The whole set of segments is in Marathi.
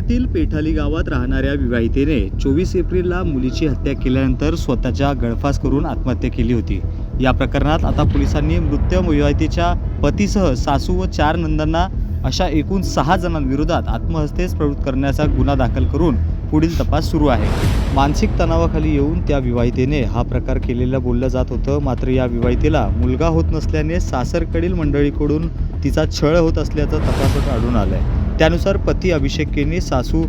येथील पेठाली गावात राहणाऱ्या विवाहितेने चोवीस एप्रिलला मुलीची हत्या केल्यानंतर स्वतःच्या गळफास करून आत्महत्या केली होती. या प्रकरणात आता पोलिसांनी मृत विवाहितेच्या पतीसह सासू व चार नंदांना अशा एकूण सहा जणांविरोधात आत्महत्येस प्रवृत्त करण्याचा गुन्हा दाखल करून पुढील तपास सुरू आहे. मानसिक तणावाखाली येऊन त्या विवाहितेने हा प्रकार केलेला बोललं जात होतं. मात्र या विवाहितेला मुलगा होत नसल्याने सासरकडील मंडळीकडून तिचा छळ होत असल्याचं तपासात आढळून आलं आहे त्यानुसार पती अभिषेक केने सासू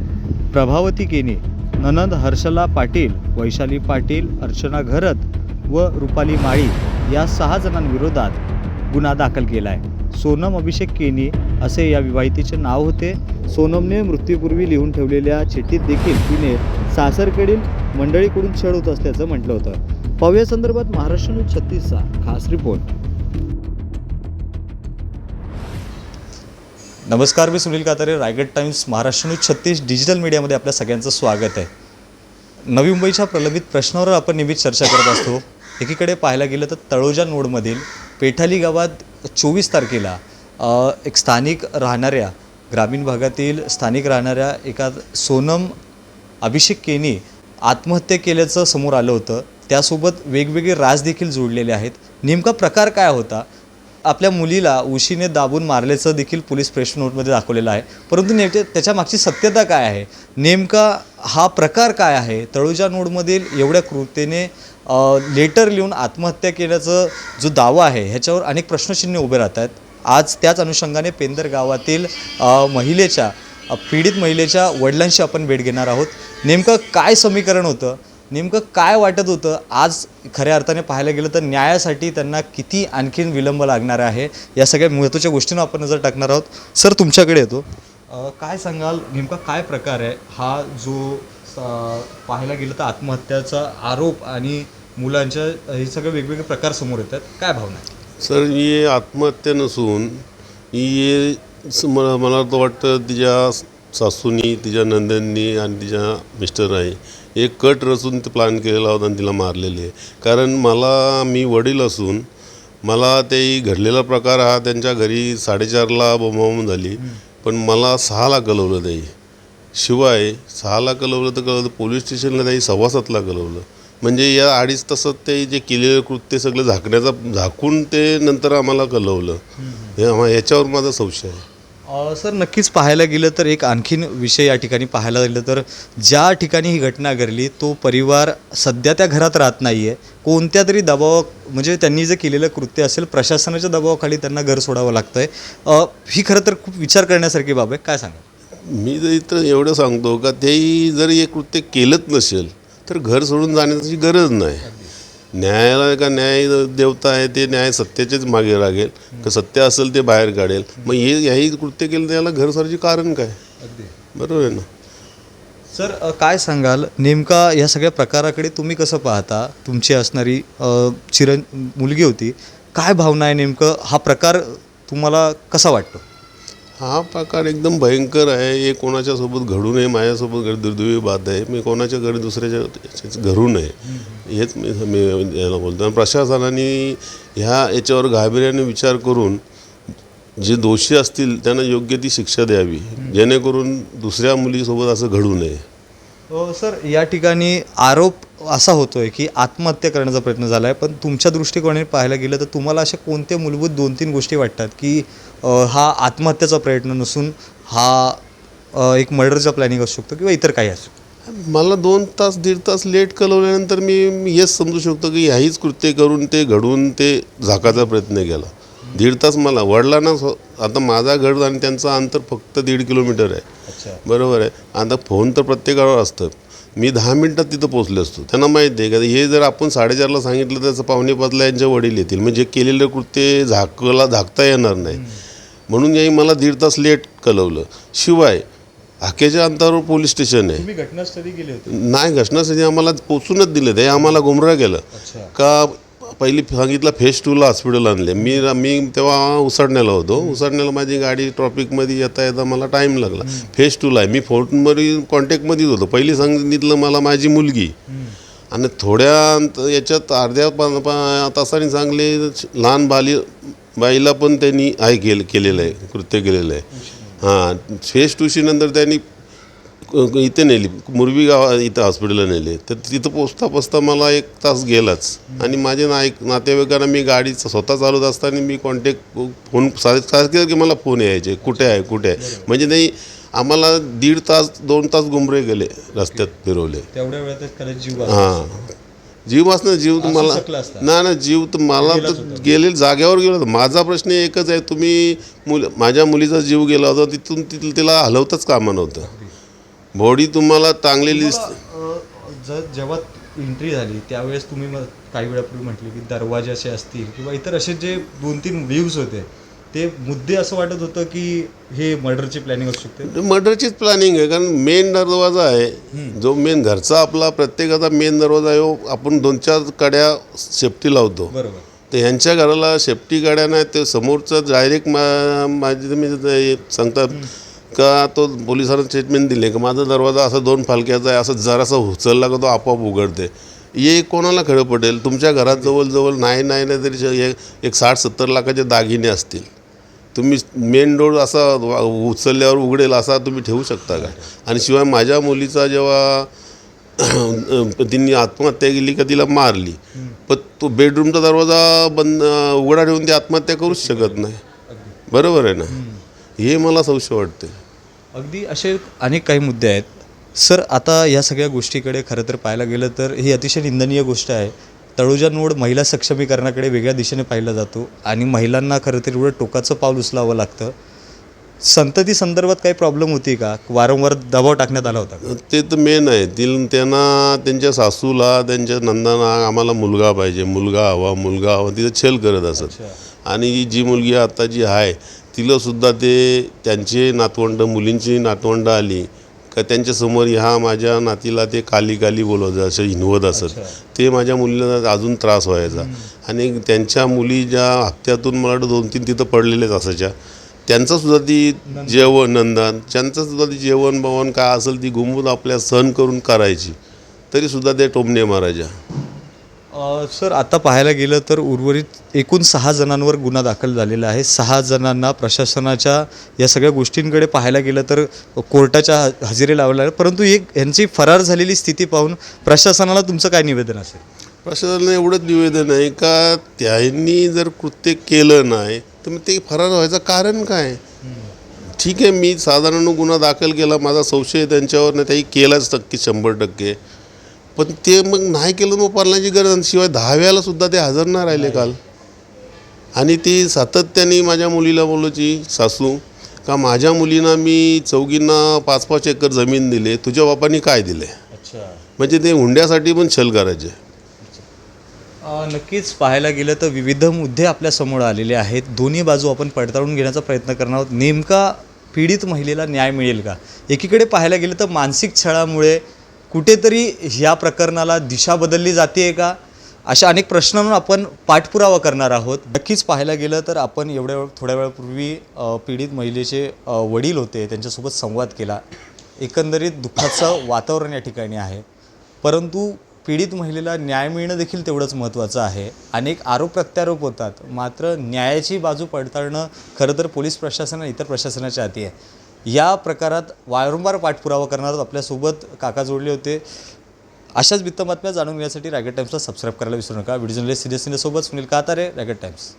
प्रभावती केने ननंद हर्षला पाटील वैशाली पाटील अर्चना घरत व रुपाली माळी या सहा जणांविरोधात गुन्हा दाखल केला आहे सोनम अभिषेक केनी असे या विवाहितेचे नाव होते. सोनमने मृत्यूपूर्वी लिहून ठेवलेल्या चिठ्ठीत देखील तिने सासरकडील मंडळीकडून छळ होत असल्याचं म्हटलं होतं. पाहूया संदर्भात महाराष्ट्र न्यूज छत्तीसचा खास रिपोर्ट. नमस्कार मी सुनील कातारे रायगड टाइम्स महाराष्ट्र न्यूज छत्तीस डिजिटल मीडियामध्ये आपल्या सगळ्यांचं स्वागत आहे. नवी मुंबईच्या प्रलंबित प्रश्नावर आपण नेहमीच चर्चा करत असतो. एकीकडे पाहायला गेलं तर तळोजा नोडमधील पेठाली गावात चोवीस तारखेला एक स्थानिक राहणाऱ्या ग्रामीण भागातील स्थानिक राहणाऱ्या एका सोनम अभिषेक केनी आत्महत्या केल्याचं समोर आलं होतं. त्यासोबत वेगवेगळे राज देखील जोडलेले आहेत. नेमका प्रकार काय होता? आपल्या मुलीला उशीने दाबून मारल्याचं देखील पोलीस प्रेस नोटमध्ये दाखवलेलं आहे. परंतु नेमके त्याच्या मागची सत्यता काय आहे? नेमका हा प्रकार काय आहे? तळोजा नोडमधील एवढ्या कृतेने लेटर लिहून आत्महत्या केल्याचं जो दावा आहे ह्याच्यावर अनेक प्रश्नचिन्ह उभे राहत आहेत आज त्याच अनुषंगाने पेंदर गावातील महिलेच्या पीडित महिलेच्या वडिलांशी आपण भेट घेणार आहोत. नेमकं काय समीकरण होतं? नेमकं काय वाटत होतं? आज खऱ्या अर्थाने पाहायला गेलं तर न्यायासाठी त्यांना किती आणखीन विलंब लागणार आहे? या सगळ्या महत्त्वाच्या गोष्टींना आपण नजर टाकणार आहोत. सर तुमच्याकडे येतो. काय सांगाल? नेमका काय प्रकार आहे? हा जो पाहायला गेलं तर आत्महत्याचा आरोप आणि मुलांच्या हे सगळे वेगवेगळे प्रकार समोर येतात काय भावना सर ही आत्महत्या नसून ही मला मला तर वाटतं तिच्या सासूनी तिच्या नंदननी आणि तिच्या मिस्टर आहे एक कट रचून ते प्लॅन केलेला होता आणि तिला मारलेली आहे. कारण मला मी वडील असून मला ते घडलेला प्रकार हा त्यांच्या घरी साडेचारला बोंबाबोंब झाली. पण मला सहाला कळवलं त्याही शिवाय सहाला कळवलं तर कळवलं पोलीस स्टेशनला त्याही सव्वा सातला कळवलं म्हणजे या अडीच तासात ते जे केलेलं कृत्य सगळं झाकण्याचा झाकून ते नंतर आम्हाला कळवलं हे आम्हा याच्यावर माझा संशय आहे. सर नक्कीच पाहायला गेलं तर एक आणखीन विषय या ठिकाणी पाहायला गेलं तर ज्या ठिकाणी ही घटना घडली तो परिवार सध्या त्या घरात राहत नाही आहे कोणत्या तरी दबावा म्हणजे त्यांनी जे केलेलं कृत्य असेल प्रशासनाच्या दबावाखाली त्यांना घर सोडावं लागतं आहे ही खरं तर खूप विचार करण्यासारखी बाब आहे. काय सांगा मी जर इथं एवढं सांगतो का तेही जर हे कृत्य केलंच नसेल तर घर सोडून जाण्याची गरज नाही. न्यायाला का न्याय देवता आहे ते न्याय सत्याचेच मागे लागेल. का सत्य असेल ते बाहेर काढेल. मग हे याही कृत्य केलं तर याला घर सोडायचे कारण काय? बरोबर आहे ना? सर काय सांगाल? नेमका या सगळ्या प्रकाराकडे तुम्ही कसं पाहता? तुमची असणारी चिरं मुलगी होती. काय भावना आहे नेमकं? हा प्रकार तुम्हाला कसा वाटतो? हा प्रकार एकदम भयंकर आहे. हे कोणाच्यासोबत घडू नये माझ्यासोबत घड दुर्दैवी बात आहे. मी कोणाच्या घरी दुसऱ्याच्या घडू नये. हेच मी मी याला बोलतो आणि प्रशासनाने ह्या याच्यावर गांभीर्याने विचार करून जे दोषी असतील त्यांना योग्य ती शिक्षा द्यावी. जेणेकरून दुसऱ्या मुलीसोबत असं घडू नये. सर या ठिकाणी आरोप असा होतोय की आत्महत्या करण्याचा प्रयत्न झाला आहे पण तुमच्या दृष्टिकोनाने पाहायला गेलं तर तुम्हाला अशा कोणत्या मूलभूत दोन तीन गोष्टी वाटतात की हा आत्महत्याचा प्रयत्न नसून हा एक मर्डरचा प्लॅनिंग असू शकतो किंवा इतर काही असू मला दोन तास दीड तास लेट कळवल्यानंतर मी येस हेच समजू शकतो की ह्याहीच कृत्य करून ते घडवून ते झाकाचा प्रयत्न केला. दीड तास मला वडिलांना स्व- आता माझा घड आणि त्यांचं अंतर फक्त दीड किलोमीटर आहे. बरोबर आहे. आता फोन तर प्रत्येकावर असतं मी दहा मिनटात तिथं पोचले असतो. त्यांना माहिती आहे का हे जर आपण साडेचारला सांगितलं तर पावणे पाचला यांच्या वडील येतील. म्हणजे केलेलं कृत्य झाकला झाकता येणार नाही. म्हणून याही मला दीड तास लेट कळवलं शिवाय हाकेच्या अंतरावर पोलीस स्टेशन आहे. घटनास्थळी नाही घटनास्थळी आम्हाला पोचूनच दिलं. ते आम्हाला गुमराह केलं. का पहिली सांगितलं फेज टूला हॉस्पिटल आणले. मी मी तेव्हा उसडण्याला होतो. उसडण्याला माझी गाडी ट्रॉफिकमध्ये येता येता मला टाईम लागला. फेज टूला आहे. मी फोनमध्ये कॉन्टॅक्टमध्येच होतो. पहिली सांगितलं मला माझी मुलगी. आणि थोड्या याच्यात अर्ध्या तासाने चांगले लहान बाली बाईला पण त्यांनी आहे केलं केलेलं आहे कृत्य केलेलं आहे. हां. फेज टूशी नंतर त्यांनी इथे नेली. मुरबी गावा इथं हॉस्पिटलला नेले. तर तिथं पोचता पोचता मला एक तास गेलाच. आणि माझे नाईक नातेवाईकांना मी गाडी स्वतः चालवत असताना मी कॉन्टॅक्ट फोन सारखे सारखे की मला फोन यायचे कुठे आहे कुठे आहे? म्हणजे नाही आम्हाला दीड तास दोन तास गुमरे गेले रस्त्यात फिरवले. तेवढ्या त्याला जीव. हां. जीव वाचणं जीव तुम्हाला. ना ना जीव तर मला तर. गेले जागेवर गेलो होतो. माझा प्रश्न एकच आहे तुम्ही मुल माझ्या मुलीचा जीव गेला होता तिथून ति- तिला हलवताच कामा नव्हतं. बॉडी तुम्हाला चांगलेली दिसते. तुम्हाला, अ, ज- जेव्हा एंट्री झाली त्यावेळेस तुम्ही मग काही वेळापूर्वी म्हटले की दरवाजे असे असतील किंवा इतर असे जे दोन तीन व्ह्यूज होते ते मुद्दे असं वाटत होतं की हे मर्डरची प्लॅनिंग असू शकते? मर्डरचीच प्लॅनिंग आहे कारण मेन दरवाजा आहे. जो मेन घरचा आपला प्रत्येकाचा मेन दरवाजा आहे हो, आपण दोन चार कड्या सेफ्टी लावतो. बरोबर. तर ह्यांच्या घराला सेफ्टी गाड्या नाही ते समोरचं डायरेक्ट मा माझे तुम्ही सांगतात का तो पोलिसांना स्टेटमेंट दिले की माझा दरवाजा असा दोन फालक्याचा आहे असं जरासा उचलला का तो आपोआप उघडते. हे कोणाला खरं पडेल तुमच्या घरात जवळजवळ नाही नाही नाही तरी श- एक- एक साठ सत्तर लाखाचे दागिने असतील. तुम्ही मेन डोर असा उचलल्यावर उघडेल असा तुम्ही ठेवू शकता का? आणि शिवाय माझ्या मुलीचा जेव्हा तिने आत्महत्या केली का तिला मारली पण तो बेडरूमचा दरवाजा बंद उघडा ठेवून ती आत्महत्या करूच शकत नाही. बरोबर आहे ना? हे मला संशय वाटते अगदी असे अनेक काही मुद्दे आहेत. सर आता या सगळ्या गोष्टीकडे खरं तर पाहायला गेलं तर ही अतिशय निंदनीय गोष्ट आहे. तळोजा नोड महिला सक्षमीकरणाकडे वेगळ्या दिशेने पाहिला जातो आणि महिलांना खरं तर एवढं टोकाचं पाऊल उचलावं लागतं. संतती संदर्भात काही प्रॉब्लेम होती का? वारंवार दबाव टाकण्यात आला होता? ते तर मेन आहे. तील त्यांना त्यांच्या सासूला त्यांच्या नंदांना आम्हाला मुलगा पाहिजे. मुलगा हवा मुलगा हवा तिथं छेल करत असत. आणि जी मुलगी आता जी आहे तिलासुद्धा ते त्यांचे नातवंड मुलींची नातवंड आली का त्यांच्यासमोर ह्या माझ्या नातीला ते काली काली बोलवत असं हिनवत असत. ते माझ्या मुलीला अजून त्रास व्हायचा. आणि त्यांच्या मुली ज्या हप्त्यातून मला वाटतं दोन तीन तिथं पडलेल्याच असायच्या. त्यांचंसुद्धा ती जेवण नंदन त्यांचंसुद्धा ती जेवण बवण काय असेल ती घुमून आपल्या सहन करून करायची. तरीसुद्धा ते टोमणे मारायच्या. सर आता पाहायला गेलं तर उर्वरित एकूण सहा जणांवर गुन्हा दाखल झालेला आहे. सहा जणांना प्रशासनाच्या या सगळ्या गोष्टींकडे पाहायला गेलं तर कोर्टाच्या हजेरी लावला आहे. परंतु एक यांची फरार झालेली स्थिती पाहून प्रशासनाला तुमचं काय निवेदन असेल? प्रशासनाला एवढंच निवेदन आहे का त्यांनी जर कृत्य केलं नाही तर मग ते फरार व्हायचं कारण काय? ठीक आहे मी साधारण गुन्हा दाखल केला माझा संशय त्यांच्यावर नाही त्याही केलाच नक्की शंभर टक्के. पण ते मग नाही केलं मग पालनाची गरज नाही. शिवाय दहाव्याला सुद्धा ते हजर नाही राहिले काल. आणि ती सातत्याने माझ्या मुलीला बोलायची सासू का माझ्या मुलींना मी चौघींना पाच पाच एकर जमीन दिले तुझ्या बापांनी काय दिले? अच्छा. म्हणजे ते हुंड्यासाठी पण छल करायचे. नक्कीच पाहायला गेलं तर विविध मुद्दे आपल्यासमोर आलेले आहेत. दोन्ही बाजू आपण पडताळून घेण्याचा प्रयत्न करणार आहोत. नेमका पीडित महिलेला न्याय मिळेल का? एकीकडे पाहायला गेलं तर मानसिक छळामुळे कुठेतरी ह्या प्रकरणाला दिशा बदलली जाते आहे का? अशा अनेक प्रश्नांवर आपण पाठपुरावा करणार आहोत. नक्कीच पाहायला गेलं तर आपण एवढ्या वेळ थोड्या वेळापूर्वी पीडित महिलेचे वडील होते. त्यांच्यासोबत संवाद केला. एकंदरीत दुःखाचं वातावरण या ठिकाणी आहे. परंतु पीडित महिलेला न्याय मिळणं देखील तेवढंच महत्त्वाचं आहे. अनेक आरोप प्रत्यारोप होतात. मात्र न्यायाची बाजू पडताळणं खरं तर पोलीस प्रशासन आणि इतर प्रशासनाच्या हाती आहे. या प्रकारात वारंवार पाठपुरावा करणार आपल्यासोबत काका जोडले होते. अशाच वृत्त बातम्या जाणून घेण्यासाठी रायगड टाइम्सला सबस्क्राईब करायला विसरू नका. व्हिडिओ जर्नलिस्ट सिनियर सिनेसोबत सुनील कातारे रायगड टाइम्स